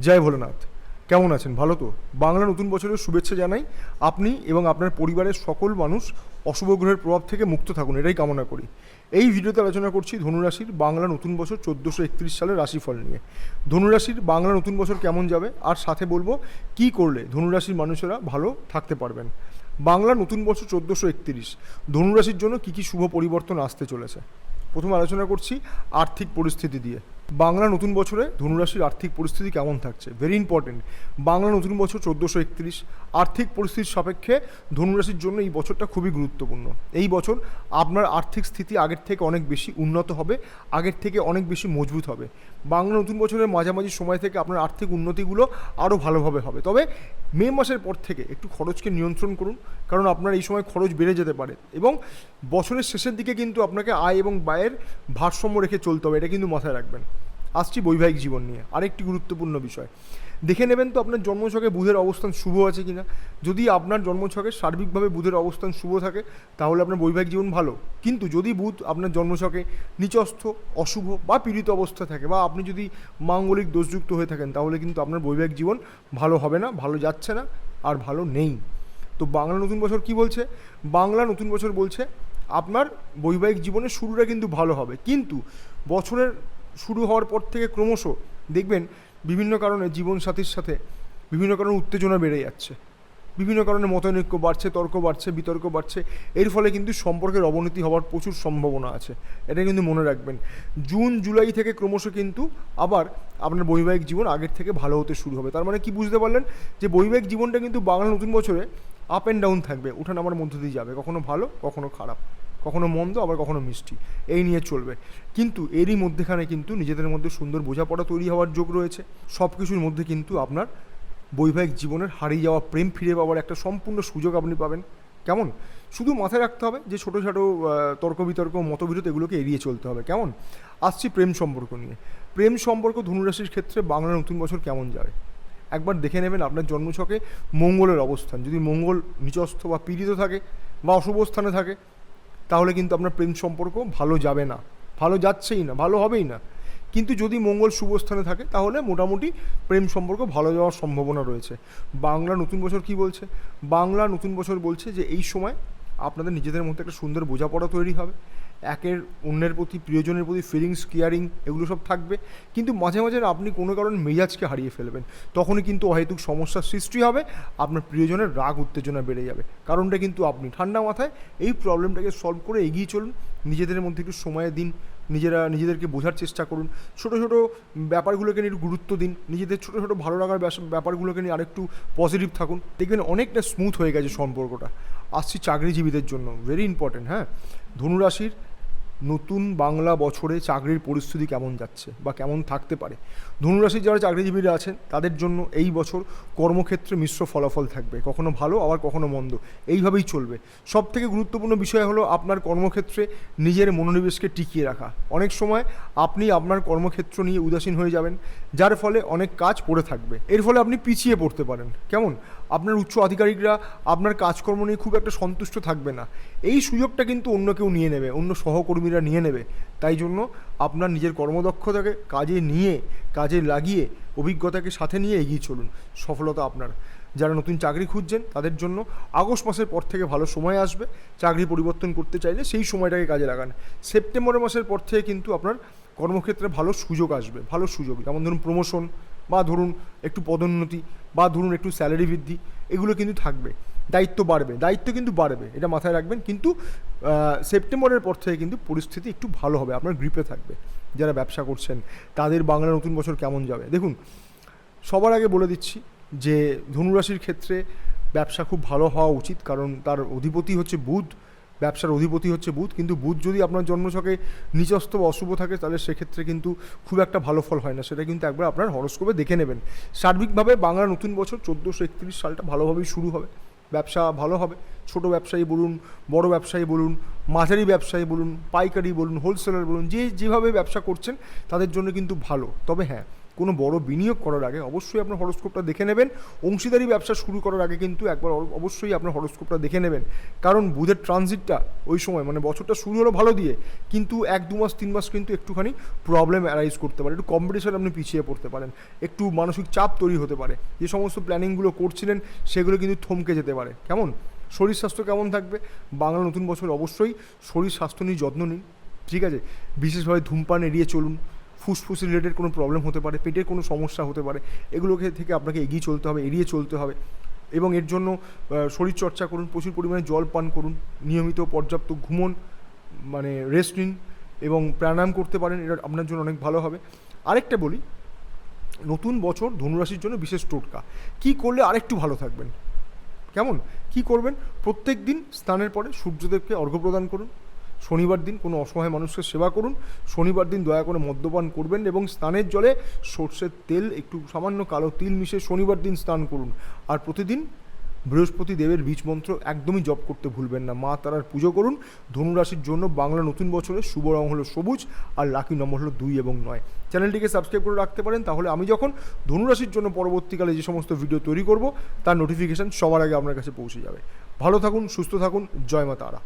জয় ভোলেনাথ। কেমন আছেন? ভালো তো? বাংলা নতুন বছরের শুভেচ্ছা জানাই আপনি এবং আপনার পরিবারের সকল মানুষ অশুভ গ্রহের প্রভাব থেকে মুক্ত থাকুন, এটাই কামনা করি। এই ভিডিওতে আলোচনা করছি ধনুরাশির বাংলা নতুন বছর চোদ্দোশো একত্রিশ সালের রাশিফল নিয়ে। ধনুরাশির বাংলা নতুন বছর কেমন যাবে? আর সাথে বলব, কি করলে ধনুরাশির মানুষেরা ভালো থাকতে পারবেন? বাংলা নতুন বছর চোদ্দোশো একত্রিশ। ধনুরাশির জন্য কী কী শুভ পরিবর্তন আসতে চলেছে? প্রথমে আলোচনা করছি আর্থিক পরিস্থিতি দিয়ে। বাংলা নতুন বছরে ধনুরাশির আর্থিক পরিস্থিতি কেমন থাকছে? ভেরি ইম্পর্টেন্ট বাংলা নতুন বছর চোদ্দোশো একত্রিশ। আর্থিক পরিস্থিতির সাপেক্ষে ধনুরাশির জন্য এই বছরটা খুবই গুরুত্বপূর্ণ। এই বছর আপনার আর্থিক স্থিতি আগের থেকে অনেক বেশি উন্নত হবে, আগের থেকে অনেক বেশি মজবুত হবে। বাংলা নতুন বছরের মাঝামাঝি সময় থেকে আপনার আর্থিক উন্নতিগুলো আরও ভালোভাবে হবে। তবে মে মাসের পর থেকে একটু খরচকে নিয়ন্ত্রণ করুন, কারণ আপনার এই সময় খরচ বেড়ে যেতে পারে এবং বছরের শেষের দিকে কিন্তু আপনাকে আয় এবং ব্যয়ের ভারসাম্য রেখে চলতে হবে, এটা কিন্তু মাথায় রাখবেন। আসছি বৈবাহিক জীবন নিয়ে। আরেকটি গুরুত্বপূর্ণ বিষয়। দেখে নেবেন তো আপনার জন্মছকে বুধের অবস্থান শুভ আছে কিনা। যদি আপনার জন্মছকে সার্বিকভাবে বুধের অবস্থান শুভ থাকে, তাহলে আপনার বৈবাহিক জীবন ভালো। কিন্তু যদি বুধ আপনার জন্মছকে নিচস্থ, অশুভ বা পীড়িত অবস্থা থাকে বা আপনি যদি মাঙ্গলিক দোষযুক্ত হয়ে থাকেন, তাহলে কিন্তু আপনার বৈবাহিক জীবন ভালো হবে না, ভালো যাচ্ছে না আর ভালো নেই। তো বাংলা নতুন বছর কি বলছে? বাংলা নতুন বছর বলছে, আপনার বৈবাহিক জীবনের শুরুটা কিন্তু ভালো হবে। কিন্তু বছরের শুরু হওয়ার পর থেকে ক্রমশ দেখবেন বিভিন্ন কারণে জীবনসাথীর সাথে বিভিন্ন কারণে উত্তেজনা বেড়ে যাচ্ছে। বিভিন্ন কারণে মতানৈক্য বাড়ছে, তর্ক বাড়ছে, বিতর্ক বাড়ছে। এর ফলে কিন্তু সম্পর্কের অবনতি হওয়ার প্রচুর সম্ভাবনা আছে। এটা কিন্তু মনে রাখবেন। জুন, জুলাই থেকে ক্রমশ কিন্তু আবার আপনার বৈবাহিক জীবন আগের থেকে ভালো হতে শুরু হবে। তার মানে কি বুঝতে পারলেন? যে বৈবাহিক জীবনটা কিন্তু বাংলা নতুন বছরে আপ অ্যান্ড ডাউন থাকবে। উঠান আমার মধ্য দিয়ে যাবে। কখনো ভালো, কখনো খারাপ। কখনো মন্দ, আবার কখনো মিষ্টি। এই নিয়ে চলবে। কিন্তু এরই মধ্যেখানে কিন্তু নিজেদের মধ্যে সুন্দর বোঝাপড়া তৈরি হওয়ার যোগ রয়েছে। সব কিছুর মধ্যে কিন্তু আপনার বৈবাহিক জীবনের হারিয়ে যাওয়া প্রেম ফিরে পাওয়ার একটা সম্পূর্ণ সুযোগ আপনি পাবেন। কেমন? শুধু মাথায় রাখতে হবে যে ছোটো ছোটো তর্ক বিতর্ক মতবিরোধ এগুলোকে এড়িয়ে চলতে হবে। কেমন? আসছি প্রেম সম্পর্ক নিয়ে। প্রেম সম্পর্ক ধনুরাশির ক্ষেত্রে বাংলা নতুন বছর কেমন যাবে একবার দেখে নেবেন আপনার জন্মছকে মঙ্গলের অবস্থান। যদি মঙ্গল নিচস্থ বা পীড়িত থাকে বা অশুভ স্থানে থাকে তাহলে কিন্তু আপনার প্রেম সম্পর্ক ভালো যাবে না। ভালো যাচ্ছেই না, ভালো হবেই না। কিন্তু যদি মঙ্গল শুভস্থানে থাকে, তাহলে মোটামুটি প্রেম সম্পর্ক ভালো যাওয়ার সম্ভাবনা রয়েছে। বাংলা নতুন বছর কি বলছে? বাংলা নতুন বছর বলছে যে, এই সময় আপনাদের নিজেদের মধ্যে একটা সুন্দর বোঝাপড়া তৈরি হবে। একের অন্যের প্রতি, প্রিয়জনের প্রতি ফিলিংস কেয়ারিং এগুলো সব থাকবে। কিন্তু মাঝে মাঝে আপনি কোনো কারণ মেজাজকে হারিয়ে ফেলবেন। তখনই কিন্তু অহেতুক সমস্যার সৃষ্টি হবে, আপনার প্রিয়জনের রাগ, উত্তেজনা বেড়ে যাবে। কারণটা কিন্তু আপনি। ঠান্ডা মাথায় এই প্রবলেমটাকে সলভ করে এগিয়ে চলুন। নিজেদের মধ্যে একটু সময় দিন। নিজেরা, নিজেদেরকে বোঝার চেষ্টা করুন। ছোটো ছোটো ব্যাপারগুলোকে নিয়ে গুরুত্ব দিন। নিজেদের ছোটো ছোটো ভালো লাগার ব্যাপারগুলোকে নিয়ে আরেকটু পজিটিভ থাকুন। দেখবেন অনেকটা স্মুথ হয়ে গেছে সম্পর্কটা। আসছি চাকরিজীবীদের জন্য। ভেরি ইম্পর্টেন্ট হ্যাঁ? ধনুরাশির নতুন বাংলা বছরে চাকরির পরিস্থিতি কেমন যাচ্ছে বা কেমন থাকতে পারে? ধনুরাশির যারা চাকরিজীবীরা আছেন, তাদের জন্য এই বছর কর্মক্ষেত্রে মিশ্র ফলাফল থাকবে। কখনো ভালো, আবার কখনো মন্দ। এইভাবেই চলবে। সব থেকে গুরুত্বপূর্ণ বিষয় হলো আপনার কর্মক্ষেত্রে নিজের মনোনিবেশকে টিকিয়ে রাখা। অনেক সময় আপনি আপনার কর্মক্ষেত্র নিয়ে উদাসীন হয়ে যাবেন, যার ফলে অনেক কাজ পড়ে থাকবে। এর ফলে আপনি পিছিয়ে পড়তে পারেন। কেমন? আপনার উচ্চ আধিকারিকরা আপনার কাজকর্ম নিয়ে খুব একটা সন্তুষ্ট থাকবে না। এই সুযোগটা কিন্তু অন্য কেউ নিয়ে নেবে, অন্য সহকর্মীরা নিয়ে নেবে। তাই জন্য আপনার নিজের কর্মদক্ষতাকে কাজে নিয়ে, কাজে লাগিয়ে, অভিজ্ঞতাকে সাথে নিয়ে এগিয়ে চলুন। সফলতা আপনার। যারা নতুন চাকরি খুঁজছেন, তাদের জন্য আগস্ট মাসের পর থেকে ভালো সময় আসবে। চাকরি পরিবর্তন করতে চাইলে সেই সময়টাকে কাজে লাগান। সেপ্টেম্বর মাসের পর থেকে কিন্তু আপনার কর্মক্ষেত্রে ভালো সুযোগ আসবে, ভালো সুযোগ। যেমন ধরুন প্রমোশন বা ধরুন একটু পদোন্নতি বা ধরুন একটু স্যালারি বৃদ্ধি, এগুলো কিন্তু থাকবে। দায়িত্ব বাড়বে, দায়িত্ব কিন্তু বাড়বে, এটা মাথায় রাখবেন। কিন্তু সেপ্টেম্বরের পর থেকে কিন্তু পরিস্থিতি একটু ভালো হবে, আপনার গ্রিপে থাকবে, যারা ব্যবসা করছেন, তাদের বাংলা নতুন বছর কেমন যাবে? দেখুন, সবার আগে বলে দিচ্ছি যে ধনুরাশির ক্ষেত্রে ব্যবসা খুব ভালো হওয়া উচিত, কারণ তার অধিপতি হচ্ছে বুধ, ব্যবসার অধিপতি হচ্ছে বুধ, কিন্তু বুধ যদি আপনার জন্মছকে নিচস্থ বা অশুভ থাকে, তাহলে সেক্ষেত্রে কিন্তু খুব একটা ভালো ফল হয় না, সেটা কিন্তু একবার আপনার হরস্কোপে দেখে নেবেন। সার্বিকভাবে বাংলা নতুন বছর চোদ্দোশো একত্রিশ সালটা ভালোভাবেই শুরু হবে। ব্যবসা ভালো হবে। ছোট ব্যবসায়ী বলুন, বড় ব্যবসায়ী বলুন, মাঝারি ব্যবসায়ী বলুন, পাইকারি বলুন হোলসেলার বলুন, যে যেভাবে ব্যবসা করছেন, তাদের জন্য কিন্তু ভালো। তবে হ্যাঁ কোনো বড় বিনিয়োগ করার আগে অবশ্যই আপনার হরস্কোপটা দেখে নেবেন। অংশীদারি ব্যবসা শুরু করার আগে কিন্তু একবার অবশ্যই আপনার হরস্কোপটা দেখে নেবেন। কারণ বুধের ট্রানজিটটা ওই সময় মানে বছরটা শুরু হলো ভালো দিয়ে, কিন্তু এক, দু মাস, তিন মাস কিন্তু একটুখানি প্রবলেম অ্যারাইজ করতে পারে। একটু কম্পিটিশন আপনি পিছিয়ে পড়তে পারেন। একটু মানসিক চাপ তৈরি হতে পারে। যে সমস্ত প্ল্যানিংগুলো করছিলেন, সেগুলো কিন্তু থমকে যেতে পারে। কেমন? শরীর স্বাস্থ্য কেমন থাকবে? বাংলা নতুন বছর অবশ্যই শরীর স্বাস্থ্য নিয়ে যত্ন নিন। ঠিক আছে? বিশেষভাবে ধূমপান এড়িয়ে চলুন। ফুসফুস রিলেটেড কোনো প্রবলেম হতে পারে, পেটের কোনো সমস্যা হতে পারে, এগুলোকে থেকে আপনাকে এগিয়ে চলতে হবে, এড়িয়ে চলতে হবে। এবং এর জন্য শরীরচর্চা করুন, প্রচুর পরিমাণে জল পান করুন, নিয়মিত পর্যাপ্ত ঘুমন মানে রেস্ট নিন এবং প্রাণায়াম করতে পারেন, এটা আপনার জন্য অনেক ভালো হবে। আরেকটা বলি, নতুন বছর ধনুরাশির জন্য বিশেষ টোটকা। কী করলে আরেকটু ভালো থাকবেন? কেমন? কি করবেন? প্রত্যেক দিন স্নানের পরে সূর্যদেবকে অর্ঘ্য প্রদান করুন শনিবার দিন কোনো অসহায় মানুষকে সেবা করুন। শনিবার দিন দয়া করে মদ্যপান করবেন এবং স্নানের জলে সর্ষের তেল, একটু সামান্য কালো তিল মিশে শনিবার দিন স্নান করুন। আর প্রতিদিন বৃহস্পতি দেবের বীজ মন্ত্র একদমই জপ করতে ভুলবেন না। মা তারার পুজো করুন। ধনুরাশির জন্য বাংলা নতুন বছরে শুভ রং হলো সবুজ আর লাকি নম্বর হলো দুই এবং নয়। চ্যানেলটিকে সাবস্ক্রাইব করে রাখতে পারেন। তাহলে আমি যখন ধনুরাশির জন্য পরবর্তীকালে যে সমস্ত ভিডিও তৈরি করব, তার নোটিফিকেশান সবার আগে আপনার কাছে পৌঁছে যাবে। ভালো থাকুন, সুস্থ থাকুন। জয় মা তারা।